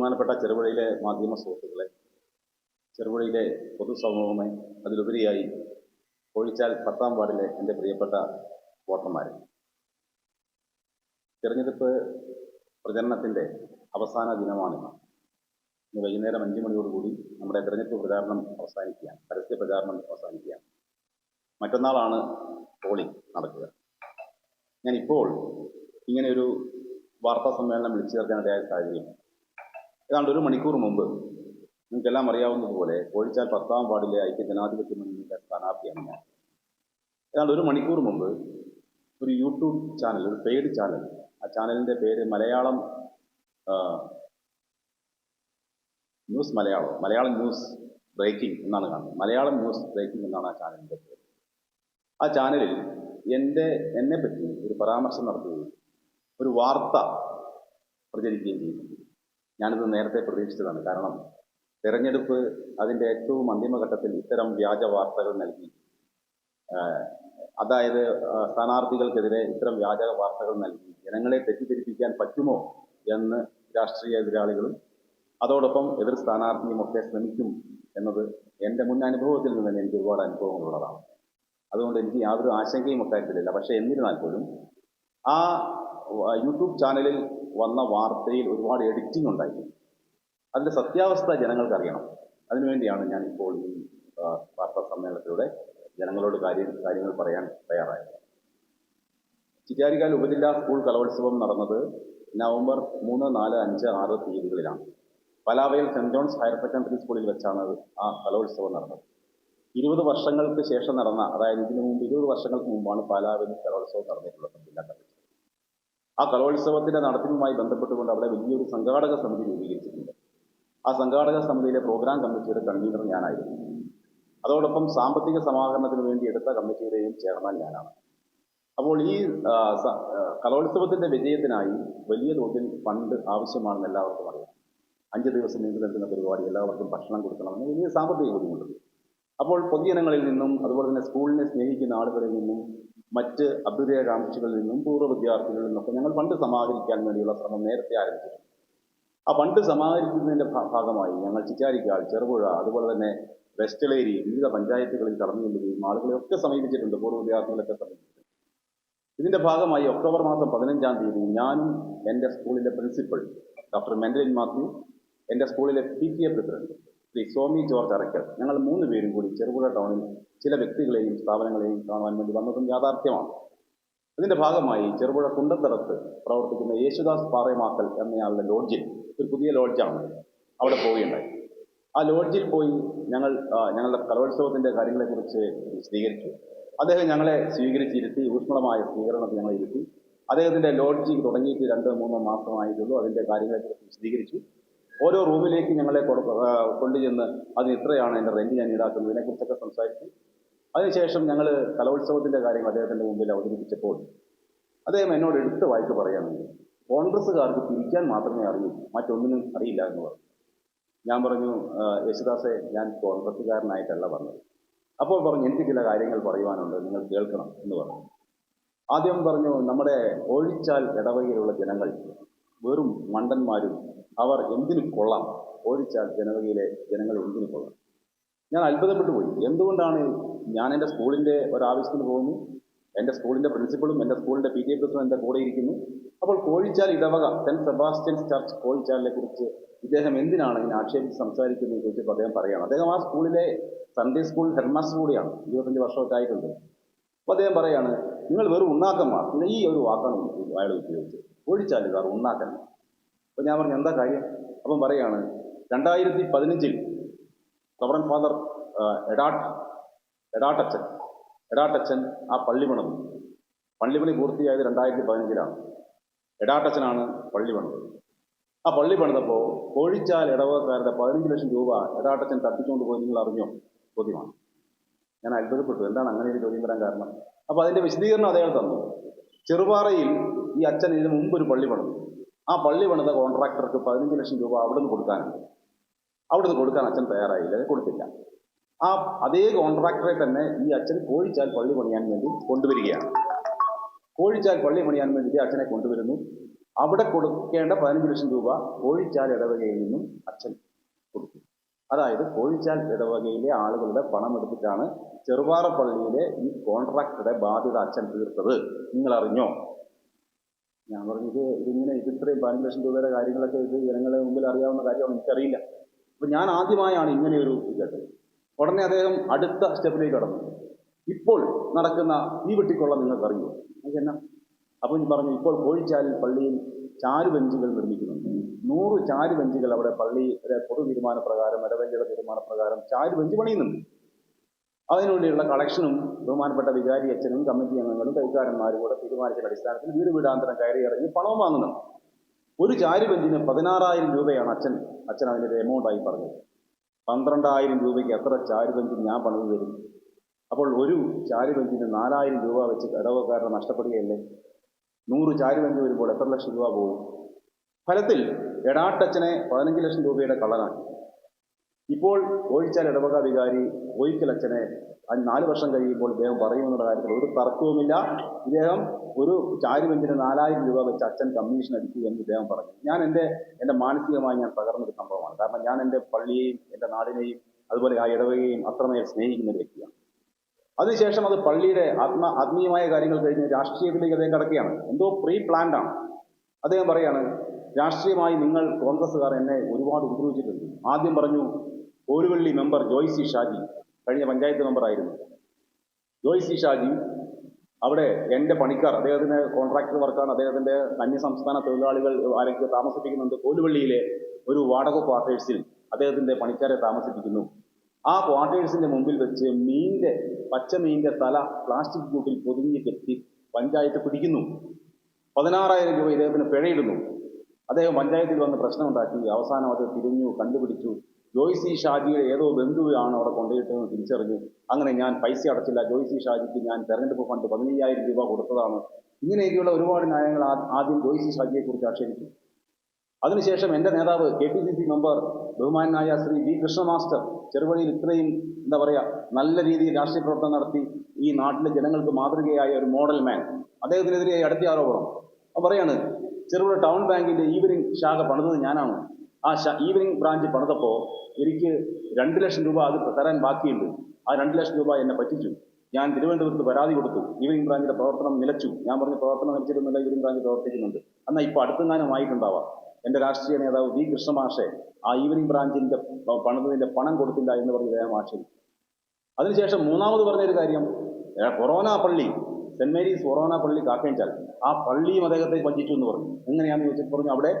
ബഹുമാനപ്പെട്ട ചെറുപുഴയിലെ മാധ്യമ സുഹൃത്തുക്കളെ ചെറുപുഴയിലെ പൊതുസമൂഹമേ അതിലുപരിയായി കോഴിച്ചാൽ പത്താം വാർഡിലെ എന്റെ പ്രിയപ്പെട്ട വോട്ടർമാരെ. തിരഞ്ഞെടുപ്പ് പ്രചരണത്തിന്റെ അവസാന ദിനമാണിന്ന്. ഇന്ന് വൈകുന്നേരം അഞ്ച് മണിയോടുകൂടി നമ്മുടെ തിരഞ്ഞെടുപ്പ് പ്രചാരണം അവസാനിക്കുകയാണ്. പരസ്യ പ്രചാരണം അവസാനിക്കുകയാണ്. മറ്റന്നാളാണ് പോളിംഗ് നടക്കുക. ഞാനിപ്പോൾ ഇങ്ങനെയൊരു ഇങ്ങനെ വാർത്താ സമ്മേളനം വിളിച്ചു ചേർക്കാനിടയായ സാഹചര്യം ഏതാണ്ട് ഒരു മണിക്കൂർ മുമ്പ് നിങ്ങൾക്കെല്ലാം അറിയാവുന്നതുപോലെ കോഴിച്ചാൽ പത്താം വാർഡിലെ ഐക്യ ജനാധിപത്യ മുന്നണിയുടെ സ്ഥാനാർത്ഥിയാണ് ഞാൻ. ഏതാണ്ട് ഒരു മണിക്കൂർ മുമ്പ് ഒരു യൂട്യൂബ് ചാനൽ ഒരു പെയ്ഡ് ചാനൽ ആ ചാനലിന്റെ പേര് Malayalam news Malayalam Malayalam news breaking എന്നാണ് കാണുന്നത്. മലയാളം ന്യൂസ് ബ്രേക്കിംഗ് എന്നാണ് ആ ചാനലിന്റെ പേര്. ആ ചാനലിൽ എന്റെ എന്നെപ്പറ്റി ഒരു പരാമർശം നടത്തുകയും ഒരു വാർത്ത പ്രചരിക്കുകയും ചെയ്തു ഞാനിത് നേരത്തെ പ്രതീക്ഷിച്ചതാണ്. കാരണം തെരഞ്ഞെടുപ്പ് അതിന്റെ ഏറ്റവും അന്തിമഘട്ടത്തിൽ ഇത്തരം വ്യാജ വാർത്തകൾ നൽകി. അതായത് സ്ഥാനാർത്ഥികൾക്കെതിരെ ഇത്തരം വ്യാജ വാർത്തകൾ നൽകി. ജനങ്ങളെ തെറ്റിദ്ധരിപ്പിക്കാൻ പറ്റുമോ എന്ന് രാഷ്ട്രീയ എതിരാളികളും അതോടൊപ്പം എതിർ സ്ഥാനാർത്ഥിയുമൊക്കെ ശ്രമിക്കും എന്നത് എന്റെ മുൻ അനുഭവത്തിൽ നിന്ന് തന്നെ എനിക്ക് ഒരുപാട് അനുഭവങ്ങളുള്ളതാണ്. അതുകൊണ്ട് എനിക്ക് യാതൊരു ആശങ്കയും അക്കാര്യത്തിലില്ല പക്ഷേ എന്നിരുന്നാൽ പോലും ആ യൂട്യൂബ് ചാനലിൽ വന്ന വാർത്തയിൽ ഒരുപാട് എഡിറ്റിംഗ് ഉണ്ടായിരുന്നു. അതിന്റെ സത്യാവസ്ഥ ജനങ്ങൾക്ക് അറിയണം അതിനുവേണ്ടിയാണ് ഞാൻ ഇപ്പോൾ ഈ വാർത്താ സമ്മേളനത്തിലൂടെ ജനങ്ങളോട് കാര്യം കാര്യങ്ങൾ പറയാൻ തയ്യാറായത്. ചിറ്റാരിക്കാൽ ഉപജില്ലാ സ്കൂൾ കലോത്സവം നടന്നത് നവംബർ മൂന്ന് നാല് അഞ്ച് ആറ് തീയതികളിലാണ്. പലാവയിൽ സെന്റ് ജോൺസ് ഹയർ സെക്കൻഡറി സ്കൂളിൽ വെച്ചാണ് ആ കലോത്സവം നടന്നത്. ഇരുപത് വർഷങ്ങൾക്ക് ശേഷം നടന്ന അതായത് ഇതിനു മുമ്പ് ഇരുപത് വർഷങ്ങൾക്ക് മുമ്പാണ് പാലാവിൽ കലോത്സവം നടന്നിട്ടുള്ളത്. ജില്ലാ കലോത്സവം ആ കലോത്സവത്തിന്റെ നടത്തിപ്പുമായി ബന്ധപ്പെട്ടുകൊണ്ട് അവിടെ വലിയൊരു സംഘാടക സമിതി രൂപീകരിച്ചിട്ടുണ്ട്. ആ സംഘാടക സമിതിയിലെ പ്രോഗ്രാം കമ്മിറ്റിയുടെ കൺവീനർ ഞാനായിരുന്നു. അതോടൊപ്പം സാമ്പത്തിക സമാഹരണത്തിന് വേണ്ടി എടുത്ത കമ്മിറ്റിയുടെയും ചെയർമാൻ ഞാനാണ്. അപ്പോൾ ഈ കലോത്സവത്തിന്റെ വിജയത്തിനായി വലിയ തോതിൽ ഫണ്ട് ആവശ്യമാണെന്ന് എല്ലാവർക്കും അറിയാം. അഞ്ച് ദിവസം നീണ്ടു നിൽക്കുന്ന പരിപാടി എല്ലാവർക്കും ഭക്ഷണം കൊടുക്കണമെന്ന് വലിയ സാമ്പത്തിക ബുദ്ധിമുട്ടുണ്ട്. അപ്പോൾ പൊതുജനങ്ങളിൽ നിന്നും അതുപോലെ തന്നെ സ്കൂളിനെ സ്നേഹിക്കുന്ന ആളുകളിൽ നിന്നും മറ്റ് അഭ്യുദയകാംക്ഷികളിൽ നിന്നും പൂർവ വിദ്യാർത്ഥികളിൽ നിന്നൊക്കെ ഞങ്ങൾ ഫണ്ട് സമാഹരിക്കാൻ വേണ്ടിയുള്ള ശ്രമം നേരത്തെ ആരംഭിച്ചിട്ടുണ്ട് ആ ഫണ്ട് സമാഹരിക്കുന്നതിന്റെ ഭാഗമായി ഞങ്ങൾ ചിറ്റാരിക്കാൽ ചെറുപുഴ അതുപോലെ തന്നെ വെസ്റ്റലേരി വിവിധ പഞ്ചായത്തുകളിൽ കടന്നു ചെല്ലുകയും ആളുകളെ ഒക്കെ സമീപിച്ചിട്ടുണ്ട് പൂർവ വിദ്യാർത്ഥികളൊക്കെ സമീപിച്ചിട്ടുണ്ട്. ഇതിന്റെ ഭാഗമായി ഒക്ടോബർ മാസം പതിനഞ്ചാം തീയതി ഞാനും എന്റെ സ്കൂളിലെ പ്രിൻസിപ്പൽ ഡോക്ടർ മെൻഡലിൻ മാത്യു എന്റെ സ്കൂളിലെ P T A president Shri Somi George Arackal. ഞങ്ങൾ മൂന്ന് പേരും കൂടി ചെറുപുഴ ടൗണിൽ ചില വ്യക്തികളെയും സ്ഥാപനങ്ങളെയും കാണുവാൻ വേണ്ടി വന്നതും യാഥാർത്ഥ്യമാണ്. ഇതിന്റെ ഭാഗമായി ചെറുപുഴ കുണ്ടത്തടത്ത് പ്രവർത്തിക്കുന്ന യേശുദാസ് പാറയമാക്കൽ എന്നയാളുടെ ലോഡ്ജിൽ ഒരു പുതിയ ലോഡ്ജാണ് അവിടെ പോവുകയുണ്ടായി. ആ ലോഡ്ജിൽ പോയി ഞങ്ങൾ ഞങ്ങളുടെ കലോത്സവത്തിന്റെ കാര്യങ്ങളെക്കുറിച്ച് വിശദീകരിച്ചു. അദ്ദേഹം ഞങ്ങളെ സ്വീകരിച്ചിരുത്തി ഊഷ്മളമായ സ്വീകരണത്തിൽ ഞങ്ങളെ ഇരുത്തി. അദ്ദേഹത്തിന്റെ ലോഡ്ജി തുടങ്ങിയിട്ട് രണ്ട് മൂന്നോ മാസമായിട്ടുള്ളൂ അതിന്റെ കാര്യങ്ങളെക്കുറിച്ച് വിശദീകരിച്ചു. ഓരോ റൂമിലേക്ക് ഞങ്ങളെ കൊണ്ടുചെന്ന് അതിന് ഇത്രയാണ് എന്റെ റെന്റ് ഞാൻ ഈടാക്കുന്നതിനെ കുറിച്ചൊക്കെ സംസാരിച്ചു അതിനുശേഷം ഞങ്ങൾ കലോത്സവത്തിന്റെ കാര്യങ്ങൾ അദ്ദേഹത്തിന്റെ മുമ്പിൽ അവതരിപ്പിച്ചപ്പോൾ അദ്ദേഹം എന്നോട് എടുത്ത് വായിച്ച് പറയുകയാണെങ്കിൽ കോൺഗ്രസ്സുകാർക്ക് പിരിക്കാൻ മാത്രമേ അറിയൂ മറ്റൊന്നിനും അറിയില്ല എന്ന് പറഞ്ഞു. ഞാൻ പറഞ്ഞു "ആ, യേശുദാസെ ഞാൻ കോൺഗ്രസ്സുകാരനായിട്ടല്ല പറഞ്ഞത് അപ്പോൾ പറഞ്ഞു എനിക്ക് ചില കാര്യങ്ങൾ പറയുവാനുണ്ട് നിങ്ങൾ കേൾക്കണം എന്ന് പറഞ്ഞു. ആദ്യം പറഞ്ഞു നമ്മുടെ ഒഴിച്ചാൽ ഇടവകയിലുള്ള ജനങ്ങൾ വെറും മണ്ടന്മാരും അവർ എന്തിനു കൊള്ളാം? ഓടിച്ചാൽ ജനവകയിലെ ജനങ്ങൾ എന്തിനു കൊള്ളാം? ഞാൻ അത്ഭുതപ്പെട്ടു പോയി. എന്തുകൊണ്ടാണ് ഞാൻ എന്റെ സ്കൂളിന്റെ ഒരാവശ്യത്തിന് പോകുന്നു? എന്റെ സ്കൂളിന്റെ പ്രിൻസിപ്പളും എന്റെ സ്കൂളിന്റെ പി ടി എ എന്റെ കൂടെ ഇരിക്കുന്നു. അപ്പോൾ കോഴിച്ചാൽ ഇടവക സെന്റ് സെബാസ്റ്റ്യൻസ് ചർച്ച് കോഴിച്ചാലിനെ കുറിച്ച് ഇദ്ദേഹം എന്തിനാണ് ഇങ്ങനെ ആക്ഷേപിച്ച് സംസാരിക്കുന്നതിനെ കുറിച്ച് അദ്ദേഹം പറയുകയാണ്. അദ്ദേഹം ആ സ്കൂളിലെ സൺഡേ സ്കൂൾ ഹെഡ്മാസ്റ്റർ കൂടിയാണ്. ഇരുപത്തഞ്ച് വർഷമൊക്കെ അപ്പോൾ അദ്ദേഹം പറയാണ് നിങ്ങൾ വെറും ഉണ്ണാക്കന്മാർ. ഈ ഒരു വാക്കാണ് അയാൾ ഉപയോഗിച്ചത്. കോഴിച്ചാലുകാർ ഉണ്ണാക്കന്മാർ. അപ്പോൾ ഞാൻ പറഞ്ഞു എന്താ കാര്യം? അപ്പം പറയാണ് രണ്ടായിരത്തി പതിനഞ്ചിൽ സവറൻ ഫാദർ എടാട്ട് എഡാട്ട് എഡാട്ടച്ചൻ എഡാട്ടച്ചൻ ആ പള്ളി പണിതു. പള്ളിപ്പണി പൂർത്തിയായത് രണ്ടായിരത്തി പതിനഞ്ചിലാണ് എഡാട്ടച്ചനാണ് പള്ളി പണത് ആ പള്ളി പണിതപ്പോൾ കോഴിച്ചാൽ ഇടവകക്കാരുടെ പതിനഞ്ച് ലക്ഷം രൂപ എടാട്ടച്ചൻ തട്ടിച്ചുകൊണ്ട് പോയി നിങ്ങൾ അറിഞ്ഞോ? ചോദ്യമാണ്. ഞാൻ അത്ഭുതപ്പെട്ടു. എന്താണ് അങ്ങനെ ഒരു ചോദ്യം വരാൻ കാരണം? അപ്പോൾ അതിന്റെ വിശദീകരണം അദ്ദേഹം തന്നു. ചെറുപാറയിൽ ഈ അച്ഛൻ ഇതിന് മുമ്പ് ഒരു പള്ളി പണിതു. ആ പള്ളി പണിത കോൺട്രാക്ടർക്ക് പതിനഞ്ച് ലക്ഷം രൂപ അവിടുന്ന് കൊടുക്കാനുണ്ട്. അവിടുന്ന് കൊടുക്കാൻ അച്ഛൻ തയ്യാറായില്ല കൊടുത്തില്ല. ആ അതേ കോൺട്രാക്ടറെ തന്നെ ഈ അച്ഛൻ കോഴിച്ചാൽ പള്ളി പണിയാൻ വേണ്ടി കൊണ്ടുവരികയാണ്. കോഴിച്ചാൽ പള്ളി പണിയാൻ വേണ്ടി അച്ഛനെ കൊണ്ടുവരുന്നു. അവിടെ കൊടുക്കേണ്ട പതിനഞ്ച് ലക്ഷം രൂപ കോഴിച്ചാൽ ഇടവകയിൽ നിന്നും അച്ഛൻ കൊടുത്തു. അതായത് കോഴിച്ചാൽ ഇടവകയിലെ ആളുകളുടെ പണം എടുത്തിട്ടാണ് ചെറുപാറ പള്ളിയിലെ ഈ കോൺട്രാക്ടറുടെ ബാധ്യത അച്ഛൻ തീർത്തത്. നിങ്ങൾ അറിഞ്ഞോ ഞാൻ പറഞ്ഞു ഇത് ഇതിങ്ങനെ ഇത് ഇത്രയും പതിനഞ്ച് ലക്ഷം രൂപയുടെ കാര്യങ്ങളൊക്കെ ഇത് ജനങ്ങളുടെ മുമ്പിൽ അറിയാവുന്ന കാര്യമാണ് എനിക്കറിയില്ല. അപ്പൊ ഞാൻ ആദ്യമായാണ് ഇങ്ങനെ ഒരു കേട്ടത്. ഉടനെ അദ്ദേഹം അടുത്ത സ്റ്റെപ്പിലേക്ക് കടന്നു. ഇപ്പോൾ നടക്കുന്ന ഈ വെട്ടിക്കൊള്ള നിങ്ങൾക്ക് അറിയുമോ എന്നാ? ഞാൻ പറഞ്ഞു ഇപ്പോൾ കോഴിച്ചാലിൽ പള്ളിയിൽ ചാരുബെഞ്ചുകൾ നിർമ്മിക്കുന്നുണ്ട്. നൂറ് ചാരുബെഞ്ചുകൾ അവിടെ പള്ളിയുടെ പൊതു തീരുമാനപ്രകാരം ഇടവകയുടെ തീരുമാനപ്രകാരം ചാരുബെഞ്ച് പണിയുന്നുണ്ട്. അതിനുവേണ്ടിയുള്ള കളക്ഷനും ബഹുമാനപ്പെട്ട വികാരി അച്ഛനും കമ്മിറ്റി അംഗങ്ങളും കൈക്കാരന്മാരും കൂടെ തീരുമാനിച്ച അടിസ്ഥാനത്തിൽ വീട് വീടാന്തരം കയറി ഇറങ്ങി പണവും വാങ്ങുന്നുണ്ട്. ഒരു ചാരുബെഞ്ചിന് പതിനാറായിരം രൂപയാണ് അച്ഛൻ അച്ഛൻ അതിന്റെ എമൗണ്ടായി പറഞ്ഞത്. പന്ത്രണ്ടായിരം രൂപയ്ക്ക് എത്ര ചാരുബെഞ്ച് ഞാൻ പണിത് തരും? അപ്പോൾ ഒരു ചാരുബെഞ്ചിന് നാലായിരം രൂപ വെച്ച് ഇടവക്കാരനെ നഷ്ടപ്പെടുകയല്ലേ? നൂറ് ചാരുബെഞ്ച് വരുമ്പോൾ എത്ര ലക്ഷം രൂപ പോകും ഫലത്തിൽ എടാട്ടച്ഛനെ പതിനഞ്ച് ലക്ഷം രൂപയുടെ കള്ളനാക്കി ഇപ്പോൾ ഓഴിച്ചാൽ ഇടവക വികാരി അഞ്ച് നാല് വർഷം കഴിയുമ്പോൾ ഇദ്ദേഹം പറയുമെന്നുള്ള കാര്യത്തിൽ ഒരു തർക്കവുമില്ല. ഇദ്ദേഹം ഒരു ചാരുവെഞ്ചിന് നാലായിരം രൂപ വെച്ച് അച്ഛൻ കമ്മീഷൻ അടിച്ചു എന്ന് ഇദ്ദേഹം പറഞ്ഞു. ഞാൻ എന്റെ എന്റെ മാനസികമായി ഞാൻ തകർന്നൊരു സംഭവമാണ്. കാരണം ഞാൻ എന്റെ പള്ളിയെയും എന്റെ നാടിനെയും അതുപോലെ ആ ഇടവകയെയും അത്രമേൽ സ്നേഹിക്കുന്ന ഒരു വ്യക്തിയാണ്. അതിനുശേഷം അത് പള്ളിയുടെ ആത്മ ആത്മീയമായ കാര്യങ്ങൾ കഴിഞ്ഞ് രാഷ്ട്രീയത്തിലേക്ക് അദ്ദേഹം കിടക്കുകയാണ്. എന്തോ പ്രീ പ്ലാൻഡ് ആണ്. അദ്ദേഹം പറയാണ് രാഷ്ട്രീയമായി നിങ്ങൾ കോൺഗ്രസ്സുകാർ എന്നെ ഒരുപാട് ഉപദ്രവിച്ചിട്ടുണ്ട്. ആദ്യം പറഞ്ഞു ഓരുവള്ളി മെമ്പർ ജോയ്സി ഷാജി കഴിഞ്ഞ പഞ്ചായത്ത് മെമ്പറായിരുന്നു ജോയ്സി ഷാജി അവിടെ എന്റെ പണിക്കാർ അദ്ദേഹത്തിന്റെ കോൺട്രാക്ടർ വർക്കാണ് അദ്ദേഹത്തിന്റെ അന്യസംസ്ഥാന തൊഴിലാളികൾ ആരൊക്കെ താമസിപ്പിക്കുന്നുണ്ട് കോലുവള്ളിയിലെ ഒരു വാടക ക്വാർട്ടേഴ്സിൽ അദ്ദേഹത്തിന്റെ പണിക്കാരെ താമസിപ്പിക്കുന്നു. ആ ക്വാർട്ടേഴ്സിന്റെ മുമ്പിൽ വെച്ച് മീന്റെ പച്ച മീന്റെ തല പ്ലാസ്റ്റിക് കൂട്ടിൽ പൊതിഞ്ഞ് കെട്ടി പഞ്ചായത്ത് പിടിക്കുന്നു. പതിനാറായിരം രൂപ ഇദ്ദേഹത്തിന് പിഴയിടുന്നു. അദ്ദേഹം പഞ്ചായത്തിൽ വന്ന് പ്രശ്നമുണ്ടാക്കി അവസാനം അത് തിരിഞ്ഞു കണ്ടുപിടിച്ചു. ജോയ്സി ഷാജിയുടെ ഏതോ ബന്ധുവാണ് അവിടെ കൊണ്ടുപോയിട്ടെന്ന് തിരിച്ചറിഞ്ഞു. അങ്ങനെ ഞാൻ പൈസ അടച്ചില്ല. ജോയ്സി ഷാജിക്ക് ഞാൻ തെരഞ്ഞെടുപ്പ് ഫണ്ട് പതിനയ്യായിരം രൂപ കൊടുത്തതാണ്. ഇങ്ങനെയൊക്കെയുള്ള ഒരുപാട് ന്യായങ്ങൾ ആദ്യം ജോയ്സി ഷാജിയെക്കുറിച്ച് ആക്ഷേപിച്ചു. അതിനുശേഷം എന്റെ നേതാവ് K P C C member ബഹുമാനായ ശ്രീ വി കൃഷ്ണ മാസ്റ്റർ ചെറുവഴിയിൽ ഇത്രയും എന്താ പറയുക നല്ല രീതിയിൽ രാഷ്ട്രീയ പ്രവർത്തനം നടത്തി ഈ നാട്ടിലെ ജനങ്ങൾക്ക് മാതൃകയായ ഒരു മോഡൽ മാൻ അദ്ദേഹത്തിനെതിരെ അടുത്ത ആരോപണം. അപ്പോൾ പറയാണ് ചെറുപുഴ ടൗൺ ബാങ്കിന്റെ ഈവനിങ് ശാഖ പണിതത് ഞാനാണ്. ആ ഈവനിങ് ബ്രാഞ്ച് പണിതപ്പോൾ എനിക്ക് രണ്ട് ലക്ഷം രൂപ അത് തരാൻ ബാക്കിയുണ്ട്. ആ രണ്ട് ലക്ഷം രൂപ എന്നെ പറ്റിച്ചു. ഞാൻ തിരുവനന്തപുരത്ത് പരാതി കൊടുത്തു. ഈവനിങ് ബ്രാഞ്ചിന്റെ പ്രവർത്തനം നിലച്ചു. ഞാൻ പറഞ്ഞ പ്രവർത്തനം നിലച്ചിരുന്നില്ല ഈവനിങ് ബ്രാഞ്ച് പ്രവർത്തിക്കുന്നുണ്ട്. എന്നാൽ ഇപ്പോൾ അടുത്തെങ്ങാനുമായിട്ടുണ്ടാവാം എന്റെ രാഷ്ട്രീയ നേതാവ് വി കൃഷ്ണമാഷെ ആ ഈവനിങ് ബ്രാഞ്ചിന്റെ പണത്തിന്റെ പണം കൊടുത്തില്ല എന്ന് പറഞ്ഞ് അദ്ദേഹം ആശയം അതിനുശേഷം മൂന്നാമത് പറഞ്ഞൊരു കാര്യം കൊറോണ പള്ളി സെന്റ് മേരീസ് കൊറോണ പള്ളി കാക്കേഞ്ചാൽ ആ പള്ളിയും അദ്ദേഹത്തെ വഞ്ചിച്ചു എന്ന് പറഞ്ഞു. എങ്ങനെയാണെന്ന് ചോദിച്ചിട്ട് പറഞ്ഞു അവിടെ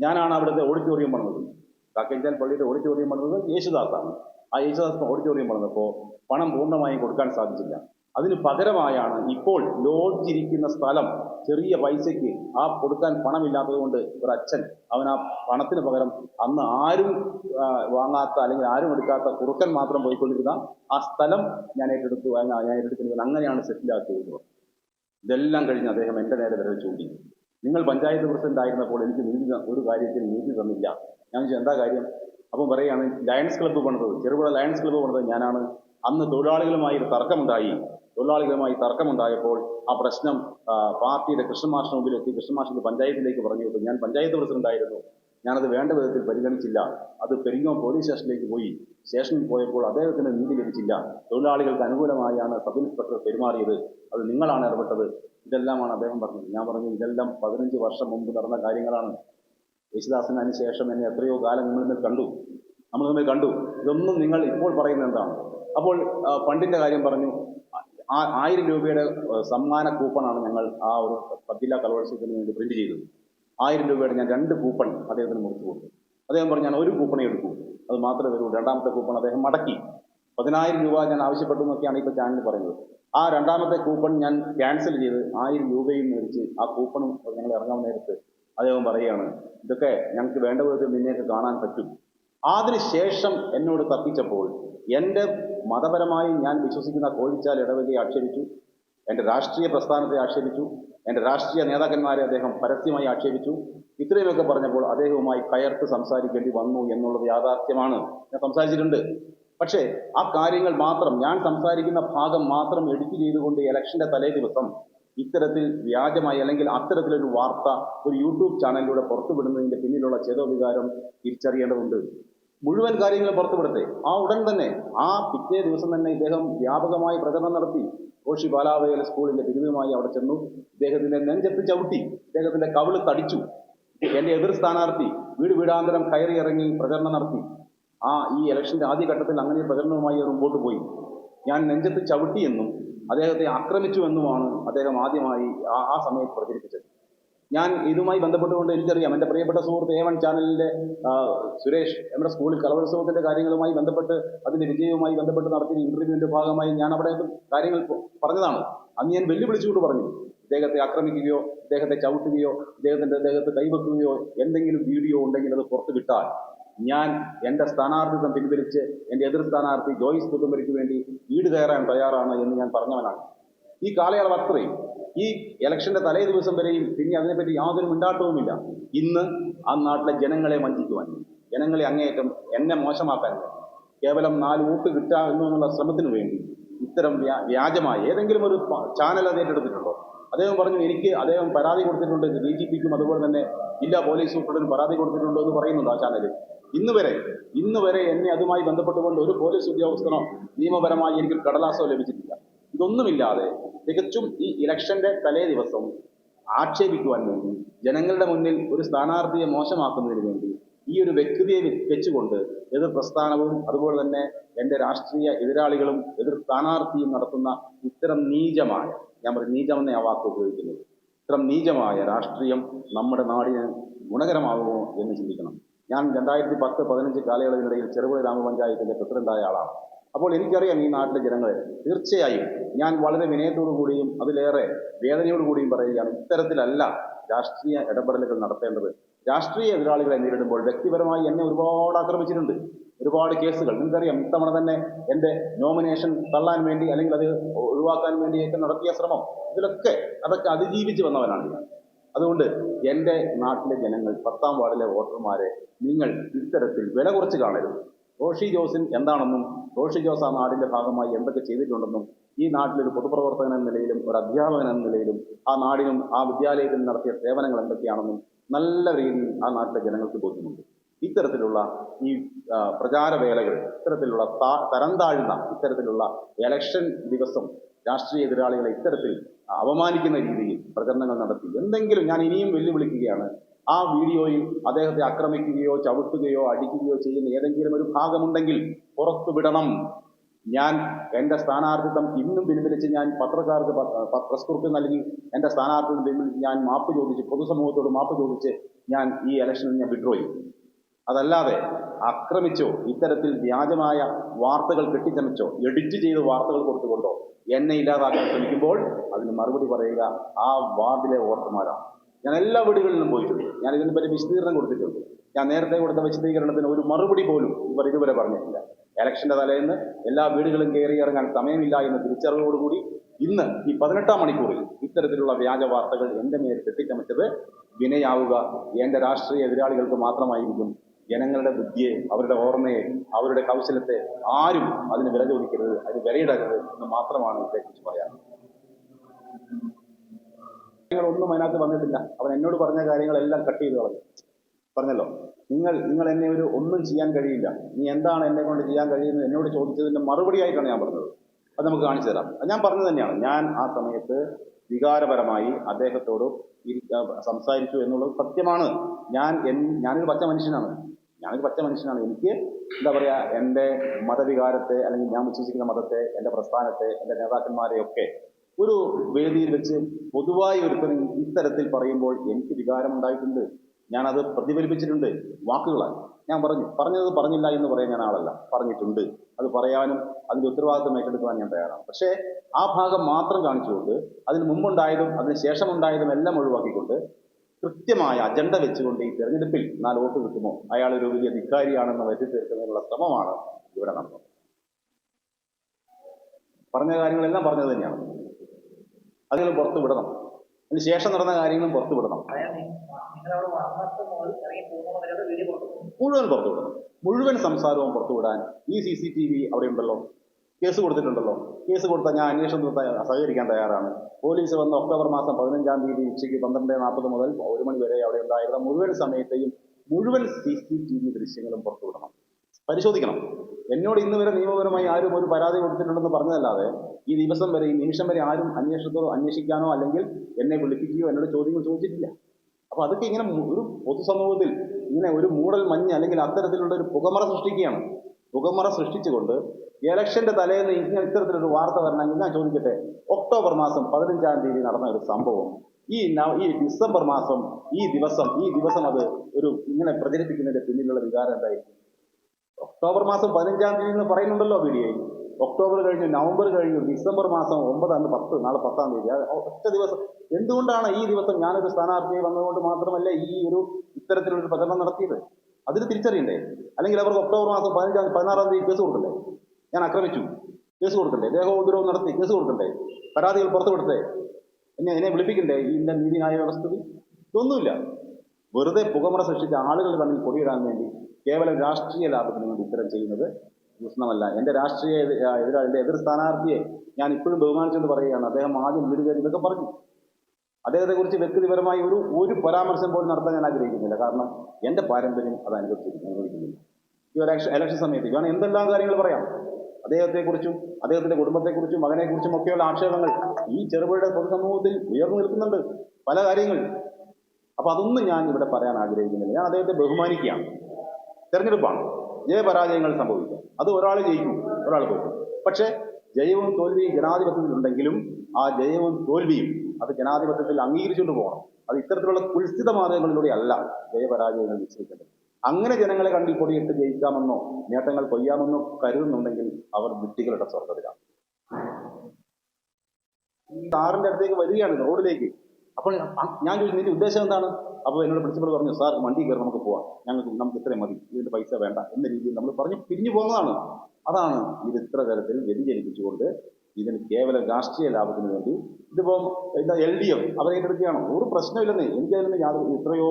ഞാനാണ് അവിടുത്തെ ഓഡിറ്റോറിയം പണിതത്. കാക്കേഞ്ചാൽ പള്ളിയുടെ ഓഡിറ്റോറിയം പണിതത് യേശുദാസാണ്. ആ യേശുദാസിന് ഓഡിറ്റോറിയം പണിതപ്പോൾ പണം പൂർണമായും കൊടുക്കാൻ സാധിച്ചില്ല. അതിന് പകരമായാണ് ഇപ്പോൾ ലോഡ്ജിരിക്കുന്ന സ്ഥലം ചെറിയ പൈസയ്ക്ക് ആ കൊടുക്കാൻ പണമില്ലാത്തത് കൊണ്ട് ഒരു അച്ഛൻ അവൻ ആ പണത്തിന് പകരം അന്ന് ആരും വാങ്ങാത്ത അല്ലെങ്കിൽ ആരും എടുക്കാത്ത കുറുക്കൻ മാത്രം പോയിക്കൊണ്ടിരുന്ന ആ സ്ഥലം ഞാൻ ഏറ്റെടുത്തു ഞാൻ ഏറ്റെടുക്കുന്നത് അങ്ങനെയാണ് സെറ്റിലാക്കിയത്. ഇതെല്ലാം കഴിഞ്ഞ് അദ്ദേഹം എന്റെ നേരെ വിരൽ ചൂണ്ടി. നിങ്ങൾ പഞ്ചായത്ത് പ്രസിഡന്റ് ആയിരുന്നപ്പോൾ എനിക്ക് നീതി ഒരു കാര്യത്തിൽ നീതി തന്നില്ല. ഞാൻ ചോദിച്ചു എന്താ കാര്യം? അപ്പം പറയുകയാണ് ലയൺസ് ക്ലബ്ബ് പണിതത്. ചെറുപുഴ ലയൺസ് ക്ലബ്ബ് പണിതത് ഞാനാണ്. അന്ന് തൊഴിലാളികളുമായി ഒരു തർക്കമുണ്ടായി. തൊഴിലാളികളുമായി തർക്കമുണ്ടായപ്പോൾ ആ പ്രശ്നം പാർട്ടിയുടെ കൃഷ്ണമാഷിന് മുമ്പിൽ എത്തി കൃഷ്ണമാഷിന്റെ പഞ്ചായത്തിലേക്ക് പറഞ്ഞു വിട്ടു. ഞാൻ പഞ്ചായത്ത് പ്രസിഡന്റായിരുന്നു ഞാനത് വേണ്ട വിധത്തിൽ പരിഗണിച്ചില്ല. അത് പെരിങ്ങോം പോലീസ് സ്റ്റേഷനിലേക്ക് പോയി. സ്റ്റേഷനിൽ പോയപ്പോൾ അദ്ദേഹത്തിന് നീതി ലഭിച്ചില്ല. തൊഴിലാളികൾക്ക് അനുകൂലമായാണ് സബ് ഇൻസ്പെക്ടർ പെരുമാറിയത്. അത് നിങ്ങളാണ് ഇടപെട്ടത്. ഇതെല്ലാമാണ് അദ്ദേഹം പറഞ്ഞത്. ഞാൻ പറഞ്ഞു ഇതെല്ലാം പതിനഞ്ച് വർഷം മുമ്പ് നടന്ന കാര്യങ്ങളാണ്. യേശുദാസന് അതിന് ശേഷം എന്നെ എത്രയോ കാലം നിങ്ങൾ തമ്മിൽ കണ്ടു. നമ്മൾ തമ്മിൽ കണ്ടു. ഇതൊന്നും നിങ്ങൾ ഇപ്പോൾ പറയുന്നത് എന്താണ്? അപ്പോൾ പണ്ടിന്റെ കാര്യം പറഞ്ഞു. ആ- ആയിരം രൂപയുടെ സമ്മാന കൂപ്പണാണ് ഞങ്ങൾ ആ ഒരു പത്തില്ല കലോത്സവത്തിന് വേണ്ടി പ്രിന്റ് ചെയ്തത്. ആയിരം രൂപയുടെ ഞാൻ രണ്ട് കൂപ്പൺ അദ്ദേഹത്തിന് മുറിച്ചു കൊടുത്തു. അദ്ദേഹം പറഞ്ഞു ഞാൻ ഒരു കൂപ്പണേ എടുക്കൂ. അത് മാത്രമേ വരൂ രണ്ടാമത്തെ കൂപ്പൺ അദ്ദേഹം മടക്കി. പതിനായിരം രൂപ ഞാൻ ആവശ്യപ്പെട്ടു എന്നൊക്കെയാണ് ഇപ്പോൾ ചാനൽ പറയുന്നത്. ആ രണ്ടാമത്തെ കൂപ്പൺ ഞാൻ ക്യാൻസൽ ചെയ്ത് ആയിരം രൂപയും മേടിച്ച് ആ കൂപ്പണും ഞങ്ങൾ ഇറങ്ങാൻ നേരത്ത് അദ്ദേഹം പറയുകയാണ് ഇതൊക്കെ ഞങ്ങൾക്ക് വേണ്ട വിധത്തിൽ നിന്നെയൊക്കെ കാണാൻ പറ്റും. അതിനുശേഷം എന്നോട് തർക്കിച്ചപ്പോൾ എന്റെ മതപരമായി ഞാൻ വിശ്വസിക്കുന്ന കോഴിച്ചാൽ ഇടവകയെ ആക്ഷേപിച്ചു എന്റെ രാഷ്ട്രീയ പ്രസ്ഥാനത്തെ ആക്ഷേപിച്ചു എന്റെ രാഷ്ട്രീയ നേതാക്കന്മാരെ അദ്ദേഹം പരസ്യമായി ആക്ഷേപിച്ചു. ഇത്രയുമൊക്കെ പറഞ്ഞപ്പോൾ അദ്ദേഹവുമായി കയർത്ത് സംസാരിക്കേണ്ടി വന്നു എന്നുള്ളത് യാഥാർത്ഥ്യമാണ്. ഞാൻ സംസാരിച്ചിട്ടുണ്ട്. പക്ഷേ ആ കാര്യങ്ങൾ മാത്രം ഞാൻ സംസാരിക്കുന്ന ഭാഗം മാത്രം എഡിറ്റ് ചെയ്തുകൊണ്ട് ഇലക്ഷന്റെ തലേ ദിവസം ഇത്തരത്തിൽ വ്യാജമായി അല്ലെങ്കിൽ അത്തരത്തിലൊരു വാർത്ത ഒരു യൂട്യൂബ് ചാനലിലൂടെ പുറത്തുവിടുന്നതിന്റെ പിന്നിലുള്ള ചേതോവികാരം തിരിച്ചറിയേണ്ടതുണ്ട്. മുഴുവൻ കാര്യങ്ങളും പുറത്തുവിടട്ടെ. ആ ഉടൻ തന്നെ ആ പിറ്റേ ദിവസം തന്നെ ഇദ്ദേഹം വ്യാപകമായി പ്രചരണം നടത്തി. കോഷി ബാലാവയൽ സ്കൂളിന്റെ ബിരുദമായി അവിടെ ചെന്നു. ഇദ്ദേഹത്തിന്റെ നെഞ്ചത്ത് ചവിട്ടി. ഇദ്ദേഹത്തിന്റെ കവിൾ തടിച്ചു. എന്റെ എതിർ സ്ഥാനാർത്ഥി വീട് വീടാന്തരം കയറി ഇറങ്ങി പ്രചരണം നടത്തി. ആ ഈ ഇലക്ഷന്റെ ആദ്യഘട്ടത്തിൽ അങ്ങനെ പ്രചരണവുമായി മുമ്പോട്ട് പോയി. ഞാൻ നെഞ്ചത്ത് ചവിട്ടിയെന്നും അദ്ദേഹത്തെ ആക്രമിച്ചുവെന്നുമാണ് അദ്ദേഹം ആദ്യമായി ആ സമയത്ത് പ്രചരിപ്പിച്ചത്. ഞാൻ ഇതുമായി ബന്ധപ്പെട്ടുകൊണ്ട് എനിക്കറിയാം. എന്റെ പ്രിയപ്പെട്ട സുഹൃത്ത് ഏവൻ ചാനലിന്റെ ആ, സുരേഷ് നമ്മുടെ സ്കൂളിൽ കലോത്സവത്തിന്റെ കാര്യങ്ങളുമായി ബന്ധപ്പെട്ട് അതിന്റെ വിജയവുമായി ബന്ധപ്പെട്ട് നടത്തിയ ഇന്റർവ്യൂവിന്റെ ഭാഗമായി ഞാൻ അവിടെ കാര്യങ്ങൾ പറഞ്ഞതാണ്. അന്ന് ഞാൻ വെല്ലുവിളിച്ചുകൊണ്ട് പറഞ്ഞു അദ്ദേഹത്തെ ആക്രമിക്കുകയോ അദ്ദേഹത്തെ ചവിട്ടുകയോ ഇദ്ദേഹത്തിന്റെ അദ്ദേഹത്തെ കൈവെക്കുകയോ എന്തെങ്കിലും വീഡിയോ ഉണ്ടെങ്കിൽ അത് പുറത്തു വിട്ടാൽ ഞാൻ എന്റെ സ്ഥാനാർത്ഥിത്വം പിൻവലിച്ച് എന്റെ എതിർ സ്ഥാനാർത്ഥി ജോയിസ് കുതുമ്പരിക്ക് വേണ്ടി വീട് കയറാൻ തയ്യാറാണ് എന്ന് ഞാൻ പറഞ്ഞവനാണ്. ഈ കാലയളവ് അത്രയും. ഈ ഇലക്ഷന്റെ തലേ ദിവസം വരെയും പിന്നെ അതിനെപ്പറ്റി യാതൊരു മിണ്ടാട്ടവുമില്ല. ഇന്ന് ആ നാട്ടിലെ ജനങ്ങളെ വഞ്ചിക്കുവാൻ ജനങ്ങളെ അങ്ങേയറ്റം എന്നെ മോശമാക്കാൻ കേവലം നാല് വോട്ട് കിട്ടുക എന്നുള്ള ശ്രമത്തിന് വേണ്ടി ഇത്തരം വ്യാ വ്യാജമായ ഏതെങ്കിലും ഒരു ചാനൽ അത് ഏറ്റെടുത്തിട്ടുണ്ടോ? അദ്ദേഹം പറഞ്ഞു എനിക്ക് അദ്ദേഹം പരാതി കൊടുത്തിട്ടുണ്ട് ഡി ജി പിക്കും അതുപോലെ തന്നെ ജില്ലാ പോലീസ് സൂപ്രണ്ടിനും പരാതി കൊടുത്തിട്ടുണ്ടോ എന്ന് പറയുന്നുണ്ട് ആ ചാനലിൽ ഇന്ന് വരെ ഇന്ന് വരെ എന്നെ അതുമായി ബന്ധപ്പെട്ടുകൊണ്ട് ഒരു പോലീസ് ഉദ്യോഗസ്ഥനോ നിയമപരമായി എനിക്ക് കടലാസോ ലഭിച്ചിട്ടില്ല. ഇതൊന്നുമില്ലാതെ തികച്ചും ഈ ഇലക്ഷന്റെ തലേ ദിവസം ആക്ഷേപിക്കുവാൻ വേണ്ടി ജനങ്ങളുടെ മുന്നിൽ ഒരു സ്ഥാനാർത്ഥിയെ മോശമാക്കുന്നതിന് വേണ്ടി ഈ ഒരു വ്യക്തിയെ വെച്ചുകൊണ്ട് എതിർ പ്രസ്ഥാനവും അതുപോലെ തന്നെ എന്റെ രാഷ്ട്രീയ എതിരാളികളും എതിർ സ്ഥാനാർത്ഥിയും നടത്തുന്ന ഇത്തരം നീചമായ ഞാൻ പറയും നീചമെന്ന ആ വാക്ക് ഉപയോഗിക്കുന്നത്. ഇത്തരം നീചമായ രാഷ്ട്രീയം നമ്മുടെ നാടിന് ഗുണകരമാകുമോ എന്ന് ചിന്തിക്കണം. ഞാൻ രണ്ടായിരത്തി പത്ത് പതിനഞ്ച് കാലയളവിനിടയിൽ ചെറുപുഴ ഗ്രാമപഞ്ചായത്തിന്റെ പ്രസിഡന്റായ ആളാണ്. അപ്പോൾ എനിക്കറിയാം ഈ നാട്ടിലെ ജനങ്ങളെ. തീർച്ചയായും ഞാൻ വളരെ വിനയത്തോടു കൂടിയും അതിലേറെ വേദനയോടു കൂടിയും പറയുകയാണ് ഇത്തരത്തിലല്ല രാഷ്ട്രീയ ഇടപെടലുകൾ നടത്തേണ്ടത്. രാഷ്ട്രീയ എതിരാളികളെ നേരിടുമ്പോൾ വ്യക്തിപരമായി എന്നെ ഒരുപാട് ആക്രമിച്ചിട്ടുണ്ട്. ഒരുപാട് കേസുകൾ. നിങ്ങൾക്കറിയാം ഇത്തവണ തന്നെ എന്റെ നോമിനേഷൻ തള്ളാൻ വേണ്ടി അല്ലെങ്കിൽ അത് ഒഴിവാക്കാൻ വേണ്ടിയൊക്കെ നടത്തിയ ശ്രമം ഇതിലൊക്കെ അതൊക്കെ അതിജീവിച്ച് വന്നവനാണ് ഞാൻ. അതുകൊണ്ട് എന്റെ നാട്ടിലെ ജനങ്ങൾ പത്താം വാർഡിലെ വോട്ടർമാരെ നിങ്ങൾ ഇത്തരത്തിൽ വില കുറച്ച് കാണരുത്. റോഷി ജോസിൻ എന്താണെന്നും റോഷി ജോസ് ആ നാടിന്റെ ഭാഗമായി എന്തൊക്കെ ചെയ്തിട്ടുണ്ടെന്നും ഈ നാട്ടിലൊരു പൊതുപ്രവർത്തകൻ എന്ന നിലയിലും ഒരു അധ്യാപകൻ എന്ന നിലയിലും ആ നാടിനും ആ വിദ്യാലയത്തിനും നടത്തിയ സേവനങ്ങൾ എന്തൊക്കെയാണെന്നും നല്ല രീതിയിൽ ആ നാട്ടിലെ ജനങ്ങൾക്ക് ബോധ്യമുണ്ട്. ഇത്തരത്തിലുള്ള ഈ പ്രചാര പ്രചാരവേലകൾ ഇത്തരത്തിലുള്ള തരം താഴ്ന്ന ഇത്തരത്തിലുള്ള എലക്ഷൻ ദിവസം രാഷ്ട്രീയ എതിരാളികളെ ഇത്തരത്തിൽ അപമാനിക്കുന്ന രീതിയിൽ പ്രചരണങ്ങൾ നടത്തി. എന്തെങ്കിലും ഞാൻ ഇനിയും വെല്ലുവിളിക്കുകയാണ്. ആ വീഡിയോയിൽ അദ്ദേഹത്തെ ആക്രമിക്കുകയോ ചവിട്ടുകയോ അടിക്കുകയോ ചെയ്യുന്ന ഏതെങ്കിലും ഒരു ഭാഗമുണ്ടെങ്കിൽ പുറത്തു വിടണം. ഞാൻ എന്റെ സ്ഥാനാർത്ഥിത്വം ഇന്നും പിൻവലിച്ച് ഞാൻ പത്രക്കാർക്ക് പ്രസ് കുറിപ്പ് നൽകി എന്റെ സ്ഥാനാർത്ഥിത്വം പിൻവലിച്ച് ഞാൻ മാപ്പ് ചോദിച്ച് പൊതുസമൂഹത്തോട് മാപ്പ് ചോദിച്ച് ഞാൻ ഈ ഇലക്ഷനിൽ ഞാൻ വിഡ്രോ ചെയ്യും. അതല്ലാതെ ആക്രമിച്ചോ ഇത്തരത്തിൽ വ്യാജമായ വാർത്തകൾ കെട്ടിച്ചമച്ചോ എഡിറ്റ് ചെയ്ത് വാർത്തകൾ കൊടുത്തുകൊണ്ടോ എന്നെ ഇല്ലാതാക്കാൻ ശ്രമിക്കുമ്പോൾ അതിന് മറുപടി പറയുക ആ വാർഡിലെ വോട്ടർമാരാണ് ഞാൻ എല്ലാ വീടുകളിലും പോയിട്ടുണ്ട്. ഞാൻ ഇതിനെപ്പറ്റി വിശദീകരണം കൊടുത്തിട്ടുണ്ട്. ഞാൻ നേരത്തെ കൊടുത്ത വിശദീകരണത്തിന് ഒരു മറുപടി പോലും ഇവർ ഇതുവരെ പറഞ്ഞിട്ടില്ല. ഇലക്ഷന്റെ തലേന്ന് എല്ലാ വീടുകളും കയറി ഇറങ്ങാൻ സമയമില്ല എന്ന തിരിച്ചറിവോടുകൂടി ഇന്ന് ഈ പതിനെട്ടാം മണിക്കൂറിൽ ഇത്തരത്തിലുള്ള വ്യാജ വാർത്തകൾ എന്റെ മേൽ കെട്ടിച്ചമച്ചത് വിനയാവുക. എന്റെ രാഷ്ട്രീയ എതിരാളികൾക്ക് മാത്രമായിരിക്കും ജനങ്ങളുടെ ബുദ്ധിയെ അവരുടെ ഓർമ്മയെ അവരുടെ കൗശലത്തെ ആരും അതിന് വില ചോദിക്കരുത് അതിന് വിലയിടരുത് എന്ന് മാത്രമാണ് ഇതേക്കുറിച്ച് പറയാൻ കാര്യങ്ങളൊന്നും അതിനകത്ത് വന്നിട്ടില്ല. അവൻ എന്നോട് പറഞ്ഞ കാര്യങ്ങളെല്ലാം കട്ട് ചെയ്ത് കളഞ്ഞു. പറഞ്ഞല്ലോ നിങ്ങൾ നിങ്ങൾ എന്നെ ഒരു ഒന്നും ചെയ്യാൻ കഴിയില്ല. നീ എന്താണ് എന്നെ കൊണ്ട് ചെയ്യാൻ കഴിയുന്നത്? എന്നോട് ചോദിച്ചതിന്റെ മറുപടിയായിട്ടാണ് ഞാൻ പറഞ്ഞത്. അത് നമുക്ക് കാണിച്ചു തരാം. ഞാൻ പറഞ്ഞത് തന്നെയാണ്. ഞാൻ ആ സമയത്ത് വികാരപരമായി അദ്ദേഹത്തോട് സംസാരിച്ചു എന്നുള്ളത് സത്യമാണ്. ഞാൻ ഞാനൊരു പച്ച മനുഷ്യനാണ്. ഞാനൊരു പച്ച മനുഷ്യനാണ്. എനിക്ക് എന്താ പറയാ എന്റെ മതവികാരത്തെ അല്ലെങ്കിൽ ഞാൻ വിശ്വസിക്കുന്ന മതത്തെ എന്റെ പ്രസ്ഥാനത്തെ എന്റെ നേതാക്കന്മാരെയൊക്കെ ഒരു വേദിയിൽ വെച്ച് പൊതുവായി ഒരുത്തൻ ഇത്തരത്തിൽ പറയുമ്പോൾ എനിക്ക് വികാരം ഉണ്ടായിട്ടുണ്ട് ഞാനത് പ്രതിഫലിപ്പിച്ചിട്ടുണ്ട്. വാക്കുകളായി ഞാൻ പറഞ്ഞു. പറഞ്ഞത് പറഞ്ഞില്ല എന്ന് പറയാൻ ഞാൻ ആളല്ല. പറഞ്ഞിട്ടുണ്ട്. അത് പറയാനും അതിന്റെ ഉത്തരവാദിത്വം ഏറ്റെടുക്കുവാൻ ഞാൻ തയ്യാറാണ്. പക്ഷേ ആ ഭാഗം മാത്രം കാണിച്ചുകൊണ്ട് അതിന് മുമ്പുണ്ടായതും അതിന് ശേഷമുണ്ടായതും എല്ലാം ഒഴിവാക്കിക്കൊണ്ട് കൃത്യമായ അജണ്ട വെച്ചുകൊണ്ട് ഈ തെരഞ്ഞെടുപ്പിൽ നാല് വോട്ട് കിട്ടുമോ? അയാൾ ഒരു വലിയ ധിക്കാരിയാണെന്ന് വരുത്തി തീർക്കുന്നതിനുള്ള ശ്രമമാണ് ഇവിടെ നടന്നത്. പറഞ്ഞ കാര്യങ്ങളെല്ലാം പറഞ്ഞത് തന്നെയാണ്. അതുകൾ പുറത്തു വിടണം. അതിന് ശേഷം നടന്ന കാര്യങ്ങളും പുറത്തു വിടണം. മുഴുവൻ പുറത്തു വിടണം. മുഴുവൻ സംസാരവും പുറത്തുവിടാൻ ഈ സി സി ടി വി അവിടെ ഉണ്ടല്ലോ. കേസ് കൊടുത്തിട്ടുണ്ടല്ലോ. കേസ് കൊടുത്താൽ ഞാൻ അന്വേഷണം സഹകരിക്കാൻ തയ്യാറാണ്. പോലീസ് വന്ന് ഒക്ടോബർ മാസം പതിനഞ്ചാം തീയതി ഉച്ചയ്ക്ക് പന്ത്രണ്ട് നാൽപ്പത് മുതൽ ഒരു മണി വരെ അവിടെ ഉണ്ടായിരുന്ന മുഴുവൻ സമയത്തെയും മുഴുവൻ സി സി ടി വി ദൃശ്യങ്ങളും പുറത്തുവിടണം പരിശോധിക്കണം. എന്നോട് ഇന്ന് വരെ നിയമപരമായി ആരും ഒരു പരാതി കൊടുത്തിട്ടുണ്ടെന്ന് പറഞ്ഞതല്ലാതെ ഈ ദിവസം വരെ ഈ നിമിഷം വരെ ആരും അന്വേഷണത്തോട് അന്വേഷിക്കാനോ അല്ലെങ്കിൽ എന്നെ വിളിപ്പിക്കുകയോ എന്നോട് ചോദ്യങ്ങൾ ചോദിച്ചിട്ടില്ല. അപ്പൊ അതൊക്കെ ഇങ്ങനെ ഒരു പൊതുസമൂഹത്തിൽ ഇങ്ങനെ ഒരു മൂടൽ മഞ്ഞ് അല്ലെങ്കിൽ അത്തരത്തിലുള്ള ഒരു പുകമറ സൃഷ്ടിക്കുകയാണ്. പുകമറ സൃഷ്ടിച്ചുകൊണ്ട് ഇലക്ഷന്റെ തലേന്ന് ഇങ്ങനെ ഇത്തരത്തിലൊരു വാർത്ത വരണമെങ്കിൽ ഞാൻ ചോദിക്കട്ടെ? ഒക്ടോബർ മാസം പതിനഞ്ചാം തീയതി നടന്ന ഒരു സംഭവം. ഈ ഈ ഡിസംബർ മാസം ഈ ദിവസം ഈ ദിവസം അത് ഒരു ഇങ്ങനെ പ്രചരിപ്പിക്കുന്നതിന്റെ പിന്നിലുള്ള വികാരം എന്തായിരിക്കും ഒക്ടോബർ മാസം പതിനഞ്ചാം തീയതി എന്ന് പറയുന്നുണ്ടല്ലോ വീഡിയോയിൽ ഒക്ടോബർ കഴിഞ്ഞു നവംബർ കഴിഞ്ഞു ഡിസംബർ മാസം ഒമ്പതാം തീയതി പത്ത് നാളെ പത്താം തീയതി. ഒറ്റ ദിവസം. എന്തുകൊണ്ടാണ് ഈ ദിവസം ഞാനൊരു സ്ഥാനാർത്ഥിയെ വന്നതുകൊണ്ട് മാത്രമല്ല ഈ ഒരു ഇത്തരത്തിലൊരു പ്രചരണം നടത്തിയത്? അതിന് തിരിച്ചറിയണ്ടേ? അല്ലെങ്കിൽ അവർക്ക് ഒക്ടോബർ മാസം പതിനഞ്ചാം പതിനാറാം തീയതി കേസ് കൊടുക്കണ്ടേ ഞാൻ ആക്രമിച്ചു. കേസ് കൊടുക്കണ്ടേ? ദേഹോപദ്രവം നടത്തി കേസ് കൊടുക്കണ്ടേ? പരാതികൾ പുറത്തു കൊടുത്തേ എന്നെ എന്നെ വിളിപ്പിക്കണ്ടേ? ഈ ഇന്ത്യൻ നീതിന്യായ വ്യവസ്ഥയിൽ ഇതൊന്നുമില്ല. വെറുതെ പുകമറ സൃഷ്ടിച്ച ആളുകൾ കണ്ണിൽ കൊടിയിടാൻ വേണ്ടി കേവലം രാഷ്ട്രീയ ലാഭത്തിന് വേണ്ടി ഇത്തരം ചെയ്യുന്നത് പ്രശ്നമല്ല. എന്റെ രാഷ്ട്രീയ എതി- ആ, എതിരാ എന്റെ എതിർ സ്ഥാനാർത്ഥിയെ ഞാൻ ഇപ്പോഴും ബഹുമാനിച്ചുകൊണ്ട് പറയുകയാണ്. അദ്ദേഹം ആദ്യം വീട് കയറി എന്നൊക്കെ പറഞ്ഞു. അദ്ദേഹത്തെക്കുറിച്ച് വ്യക്തിപരമായി ഒരു ഒരു പരാമർശം പോലും നടത്താൻ ഞാൻ ആഗ്രഹിക്കുന്നില്ല. കാരണം എന്റെ പാരമ്പര്യം അത് അനുവദിച്ചിരിക്കുന്നു ഈ ഒരു എലക്ഷൻ സമയത്ത്. ഞാൻ എന്തെല്ലാം കാര്യങ്ങൾ പറയാം? അദ്ദേഹത്തെക്കുറിച്ചും അദ്ദേഹത്തിന്റെ കുടുംബത്തെക്കുറിച്ചും മകനെക്കുറിച്ചും ഒക്കെയുള്ള ആക്ഷേപങ്ങൾ ഈ ചെറുപുഴയുടെ പൊതുസമൂഹത്തിൽ ഉയർന്നു നിൽക്കുന്നുണ്ട്. പല കാര്യങ്ങൾ. അപ്പൊ അതൊന്നും ഞാൻ ഇവിടെ പറയാൻ ആഗ്രഹിക്കുന്നില്ല. ഞാൻ അദ്ദേഹത്തെ ബഹുമാനിക്കുകയാണ്. തെരഞ്ഞെടുപ്പാണ്. ജയപരാജയങ്ങൾ സംഭവിക്കുക അത് ഒരാൾ ജയിക്കും ഒരാൾ തോക്കും പക്ഷേ ജയവും തോൽവിയും ജനാധിപത്യത്തിൽ ഉണ്ടെങ്കിലും ആ ജയവും തോൽവിയും അത് ജനാധിപത്യത്തിൽ അംഗീകരിച്ചുകൊണ്ട് പോകണം. അത് ഇത്തരത്തിലുള്ള കുൽസിത മാർഗങ്ങളിലൂടെ അല്ല ജയപരാജയങ്ങൾ നിശ്ചയിക്കേണ്ടത്. അങ്ങനെ ജനങ്ങളെ കണ്ടിൽ പൊടിയിട്ട് ജയിക്കാമെന്നോ നേട്ടങ്ങൾ കൊയ്യാമെന്നോ കരുതുന്നുണ്ടെങ്കിൽ അവർ വിട്ടികളുടെ സ്വർഗത്തിലാണ് സാറിന്റെ അടുത്തേക്ക് വരികയാണ് റോഡിലേക്ക്. അപ്പോൾ ഞാൻ ചോദിച്ചു നിന്റെ ഉദ്ദേശം എന്താണ്? അപ്പോൾ എന്നോട് പ്രിൻസിപ്പൾ പറഞ്ഞു സാർ വണ്ടി കയറി നമുക്ക് പോവാം. ഞങ്ങൾക്ക് നമുക്ക് ഇത്രയും മതി. ഇതിന്റെ പൈസ വേണ്ട. എന്ന രീതിയിൽ നമ്മൾ പറഞ്ഞു പിരിഞ്ഞു പോകുന്നതാണ്. അതാണ് ഇത് ഇത്ര തരത്തിൽ വ്യതിചലിപ്പിച്ചുകൊണ്ട് ഇതിന് കേവല രാഷ്ട്രീയ ലാഭത്തിന് വേണ്ടി ഇതിപ്പോൾ എന്താ എൽ ഡി എഫ് അവരെ ഏറ്റെടുക്കുകയാണ്. ഒരു പ്രശ്നമില്ലെന്നേ. എനിക്കതിന് യാതൊരു ഇത്രയോ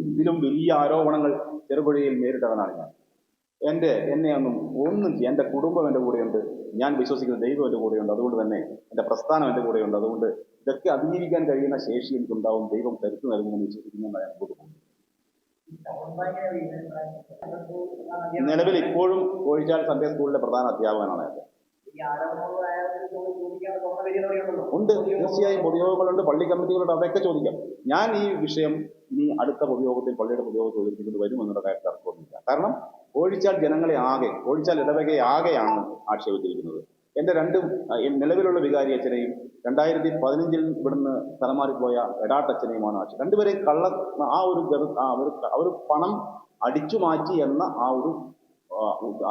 ഇതിലും വലിയ ആരോപണങ്ങൾ ചെറുപുഴയിൽ നേരിട്ടവനാണ് ഞാൻ. എന്റെ എന്നെ ഒന്നും ഒന്നും എന്റെ കുടുംബം എന്റെ കൂടെയുണ്ട്. ഞാൻ വിശ്വസിക്കുന്ന ദൈവം എന്റെ കൂടെയുണ്ട്. അതുകൊണ്ട് തന്നെ എന്റെ പ്രസ്ഥാനം എന്റെ കൂടെയുണ്ട്. അതുകൊണ്ട് ഇതൊക്കെ അതിജീവിക്കാൻ കഴിയുന്ന ശേഷി എനിക്കുണ്ടാവും. ദൈവം കരുത്തു നൽകുമെന്ന് വിശ്വസിക്കുന്ന ഞാൻ മുമ്പോട്ട് പോകും നിലവിൽ ഇപ്പോഴും കോഴിച്ചാൽ സൺഡേ സ്കൂളിലെ പ്രധാന അധ്യാപകനാണ് ഞാൻ. ഉണ്ട്. തീർച്ചയായും പൊതുയോഗങ്ങളുണ്ട്. പള്ളി കമ്മിറ്റികളുണ്ട് അതൊക്കെ ചോദിക്കാം. ഞാൻ ഈ വിഷയം ഇനി അടുത്ത പൊതുയോഗത്തിൽ പള്ളിയുടെ പൊതുയോഗത്തിൽ വരും വരുമെന്നുള്ള കാര്യത്തിൽ അർത്ഥമൊന്നുമില്ല കാരണം കോഴിച്ചാൽ ജനങ്ങളെ ആകെ കോഴിച്ചാൽ ഇടവകയെ ആകെയാണ് ആക്ഷേപിച്ചിരിക്കുന്നത്. എന്റെ രണ്ടും നിലവിലുള്ള വികാരി അച്ഛനെയും രണ്ടായിരത്തി പതിനഞ്ചിൽ ഇവിടുന്ന് പോയ മാറിപ്പോയ എടാട്ടച്ഛനെയുമാണ് ആക്ഷേപം. രണ്ടുപേരെയും കള്ള ആ ഒരു അവർ പണം അടിച്ചു മാറ്റി എന്ന ആ ഒരു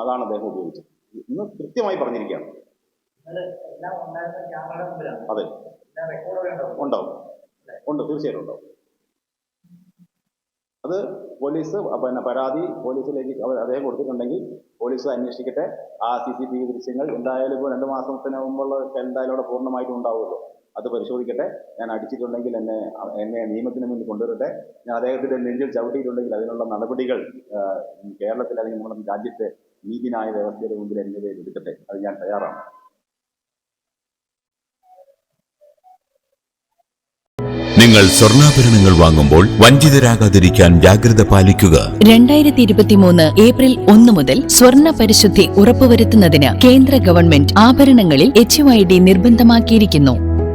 അതാണ് അദ്ദേഹം ഉപയോഗിച്ചത്. ഇന്ന് കൃത്യമായി പറഞ്ഞിരിക്കുകയാണ്. അത്. ഉണ്ടാവും. ഉണ്ട് തീർച്ചയായിട്ടും ഉണ്ടാവും. അത് പോലീസ് പിന്നെ പരാതി പോലീസിലേക്ക് അവർ അദ്ദേഹം കൊടുത്തിട്ടുണ്ടെങ്കിൽ പോലീസ് അന്വേഷിക്കട്ടെ. ആ സി സി ടി വി ദൃശ്യങ്ങൾ എന്തായാലും ഇപ്പോൾ രണ്ട് മാസത്തിന് മുമ്പുള്ള എന്തായാലും അവിടെ പൂർണമായിട്ടും ഉണ്ടാവുമല്ലോ. അത് പരിശോധിക്കട്ടെ. ഞാൻ അടിച്ചിട്ടുണ്ടെങ്കിൽ എന്നെ എന്നെ നിയമത്തിന് മുന്നിൽ കൊണ്ടുവരട്ടെ. ഞാൻ അദ്ദേഹത്തിന്റെ നെഞ്ചിൽ ചവിട്ടിയിട്ടുണ്ടെങ്കിൽ അതിനുള്ള നടപടികൾ കേരളത്തിൽ അല്ലെങ്കിൽ നമ്മുടെ രാജ്യത്തെ നീതിന്യായ വ്യവസ്ഥയുടെ മുമ്പിൽ എന്നെ എടുക്കട്ടെ? അത് ഞാൻ തയ്യാറാണ്. നിങ്ങൾ സ്വർണാഭരണങ്ങൾ വാങ്ങുമ്പോൾ വഞ്ചിതരാകാതിരിക്കാൻ ജാഗ്രത പാലിക്കുക. രണ്ടായിരത്തി ഇരുപത്തിമൂന്ന് ഏപ്രിൽ ഒന്ന് മുതൽ സ്വർണ പരിശുദ്ധി ഉറപ്പുവരുത്തുന്നതിന് കേന്ദ്ര ഗവൺമെന്റ് ആഭരണങ്ങളിൽ എച്ച് നിർബന്ധമാക്കിയിരിക്കുന്നു.